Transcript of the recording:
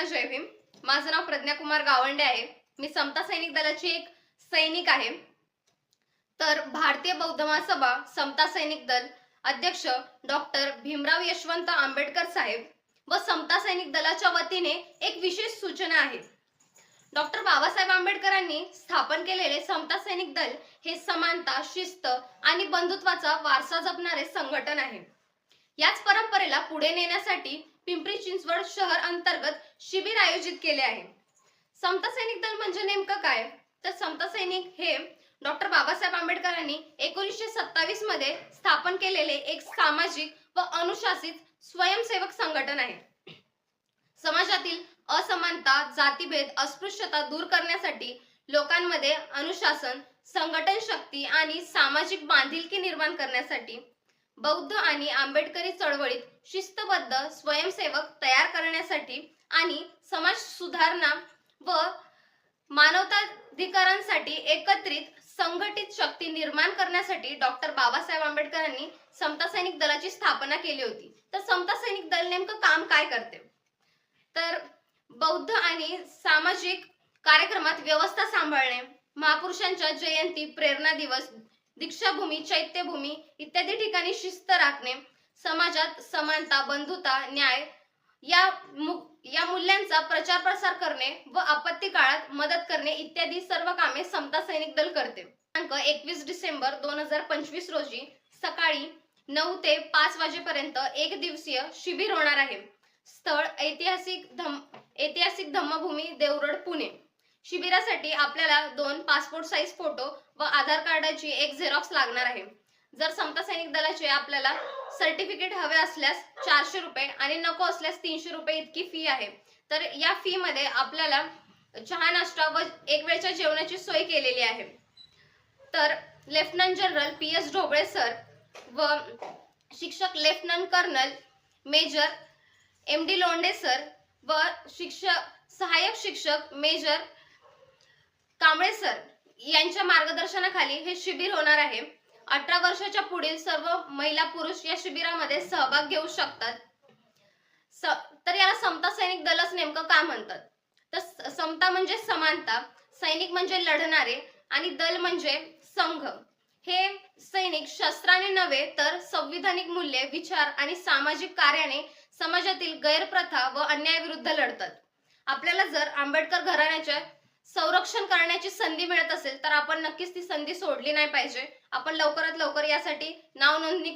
सर्वांना जय भीम माझं नाव प्रज्ञा कुमार गावंडे आहे. मी समता सैनिक दलाची एक सैनिक आहे. तर भारतीय बौद्ध महासभा समता सैनिक दल अध्यक्ष डॉक्टर भीमराव यशवंत आंबेडकर साहेब व समता सैनिक दलाच्या वतीने एक विशेष सूचना आहे. डॉक्टर बाबासाहेब आंबेडकरांनी स्थापन केलेले समता सैनिक दल हे समानता शिस्त आणि बंधुत्वाचा वारसा जपणारे संघटन आहे. याच परंपरेला पुढे नेण्यासाठी पिंपरी चिंचवड शहर अंतर्गत शिबिर आयोजित केले आहे. समता सैनिक दल म्हणजे नेमकं काय? तर समता सैनिक हे डॉक्टर बाबासाहेब आंबेडकरांनी एकोणीसशे सत्तावीसमध्ये स्थापन केलेले एक सामाजिक व अनुशासित स्वयंसेवक संघटन आहे. समाजातील असमानता जातीभेद अस्पृश्यता दूर करण्यासाठी लोकांमध्ये अनुशासन संघटन शक्ती आणि सामाजिक बांधिलकी निर्माण करण्यासाठी बौद्ध आणि आंबेडकरी चळवळीत शिस्तबद्ध स्वयंसेवक तयार करण्यासाठी आणि समाज सुधारणा व मानवताधिकारांसाठी एकत्रित संघटित शक्ती निर्माण करण्यासाठी डॉक्टर बाबासाहेब आंबेडकरांनी समता सैनिक दलाची स्थापना केली होती. तर समता सैनिक दल नेमकं काम काय करते? तर बौद्ध आणि सामाजिक कार्यक्रमात व्यवस्था सांभाळणे महापुरुषांच्या जयंती प्रेरणा दिवस दीक्षाभूमी चैत्यभूमी इत्यादी ठिकाणी शिस्त राखणे समाजात समानता बंधुता न्याय या मु- या मूल्यांचा प्रचार प्रसार करणे व आपत्ती काळात मदत करणे इत्यादी सर्व कामे समता सैनिक दल करते. दिनांक एकवीस डिसेंबर दोन हजार पंचवीस रोजी सकाळी नऊ ते पाच वाजेपर्यंत एक दिवसीय शिबिर होणार आहे. स्थळ ऐतिहासिक धम ऐतिहासिक धम्मभूमी देवरड पुणे. शिबिरासाठी आपल्याला दोन पासपोर्ट साईज फोटो व आधार कार्डाची एक झेरॉक्स लागणार आहे. जर समता सैनिक दलाचे आपल्याला सर्टिफिकेट हवे असल्यास चारशे रुपये आणि नको असल्यास तीनशे रुपये इतकी फी आहे. तर या फी मध्ये आपल्याला चहा नाश्ता व एक वेळच्या जेवणाची सोय केलेली आहे. तर lieutenant general P S Dhobale sir व शिक्षक lieutenant colonel major M D Londe sir व शिक्षक सहाय्यक शिक्षक मेजर कांबळे सर यांच्या मार्गदर्शनाखाली हे शिबिर होणार आहे. अठरा वर्षाच्या पुढील सर्व महिला पुरुष या शिबिरामध्ये सहभाग घेऊ शकतात. स- तर याला समता सैनिक दलच नेमकं का म्हणतात? तर समता म्हणजे समानता सैनिक म्हणजे लढणारे आणि दल म्हणजे संघ. हे सैनिक शस्त्राने नव्हे तर संविधानिक मूल्ये विचार आणि सामाजिक कार्याने समाजातील गैरप्रथा व अन्यायाविरुद्ध लढतात. आपल्याला जर आंबेडकर घराण्याच्या संरक्षण करण्याची संधी मिळत असेल तर आपण नक्कीच ती संधी सोडली नाही पाहिजे. आपण लवकरात लवकर यासाठी नाव नोंदणी